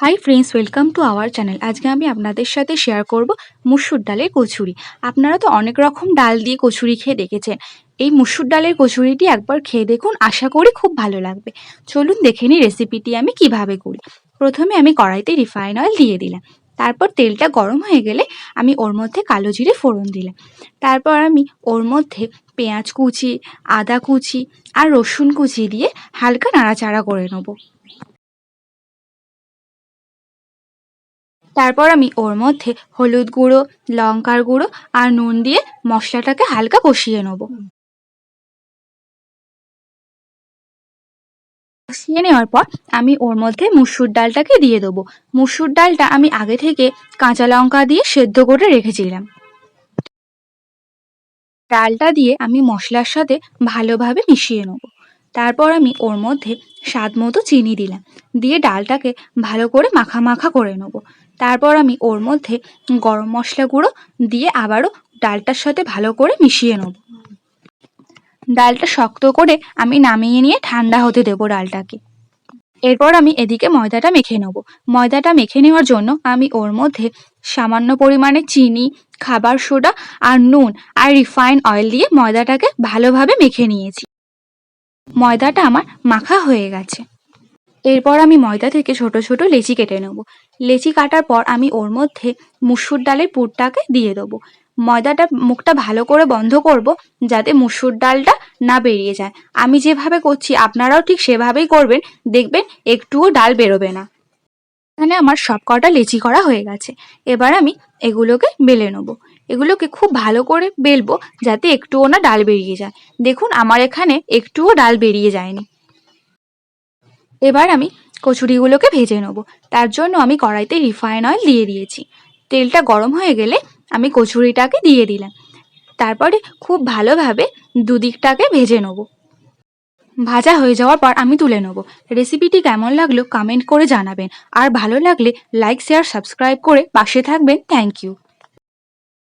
Hi friends welcome to our channel আজকে আমি আপনাদের সাথে শেয়ার করব মুসুর ডালের কচুরি। আপনারা তো অনেক রকম ডাল দিয়ে কচুরি খেয়ে দেখেছেন। এই মুসুর ডালের কচুরিটি একবার খেয়ে দেখুন, আশা করি খুব ভালো লাগবে। চলুন দেখে নিই রেসিপিটি আমি কীভাবে করি। প্রথমে আমি কড়াইতে রিফাইন অয়েল দিয়ে দিলাম। তারপর তেলটা গরম হয়ে গেলে আমি ওর মধ্যে কালো জিরে ফোড়ন দিলাম। তারপর আমি ওর মধ্যে পেঁয়াজ কুচি, আদা কুচি আর রসুন কুচি দিয়ে হালকা নাড়াচাড়া করে নেব। তারপর আমি ওর মধ্যে হলুদ গুঁড়ো, লঙ্কার গুঁড়ো আর নুন দিয়ে মশলাটাকে হালকা কষিয়ে নেব। কষিয়ে নেওয়ার পর আমি ওর মধ্যে মুসুর ডালটাকে দিয়ে দেবো। মুসুর ডালটা আমি আগে থেকে কাঁচা লঙ্কা দিয়ে সেদ্ধ করে রেখেছিলাম। ডালটা দিয়ে আমি মশলার সাথে ভালোভাবে মিশিয়ে নেব। তারপর আমি ওর মধ্যে স্বাদ মতো চিনি দিলাম। দিয়ে ডালটাকে ভালো করে মাখা মাখা করে নেব। তারপর আমি ওর মধ্যে গরম মশলা গুঁড়ো দিয়ে আবারও ডালটার সাথে ভালো করে মিশিয়ে নেব। ডালটা শক্ত করে আমি নামিয়ে নিয়ে ঠান্ডা হতে দেবো ডালটাকে। এরপর আমি এদিকে ময়দাটা মেখে নেব। ময়দাটা মেখে নেওয়ার জন্য আমি ওর মধ্যে সামান্য পরিমাণে চিনি, খাবার সোডা আর নুন আর রিফাইন অয়েল দিয়ে ময়দাটাকে ভালোভাবে মেখে নিয়েছি। ময়দাটা আমার মাখা হয়ে গেছে। এরপর আমি ময়দা থেকে ছোট ছোট লেচি কেটে নেব। লেচি কাটার পর আমি ওর মধ্যে মুসুর ডালের পুরটাকে দিয়ে দেবো। ময়দাটা মুখটা ভালো করে বন্ধ করব যাতে মুসুর ডালটা না বেরিয়ে যায়। আমি যেভাবে করছি আপনারাও ঠিক সেভাবেই করবেন। দেখবেন একটুও ডাল বেরোবে না। এখানে আমার সব কটা লেচি করা হয়ে গেছে। এবার আমি এগুলোকে বেলে নেব। এগুলোকে খুব ভালো করে বেলবো যাতে একটুও না ডাল বেরিয়ে যায়। দেখুন, আমার এখানে একটুও ডাল বেরিয়ে যায়নি। এবার আমি কচুরিগুলোকে ভেজে নেব। তার জন্য আমি কড়াইতে রিফাইন অয়েল দিয়ে দিয়েছি। তেলটা গরম হয়ে গেলে আমি কচুরিটাকে দিয়ে দিলাম। তারপরে খুব ভালোভাবে দুদিকটাকে ভেজে নেব। ভাজা হয়ে যাওয়ার পর আমি তুলে নেব। রেসিপিটি কেমন লাগল কমেন্ট করে জানাবেন। আর ভালো লাগলে লাইক, শেয়ার, সাবস্ক্রাইব করে পাশে থাকবেন। Thank you.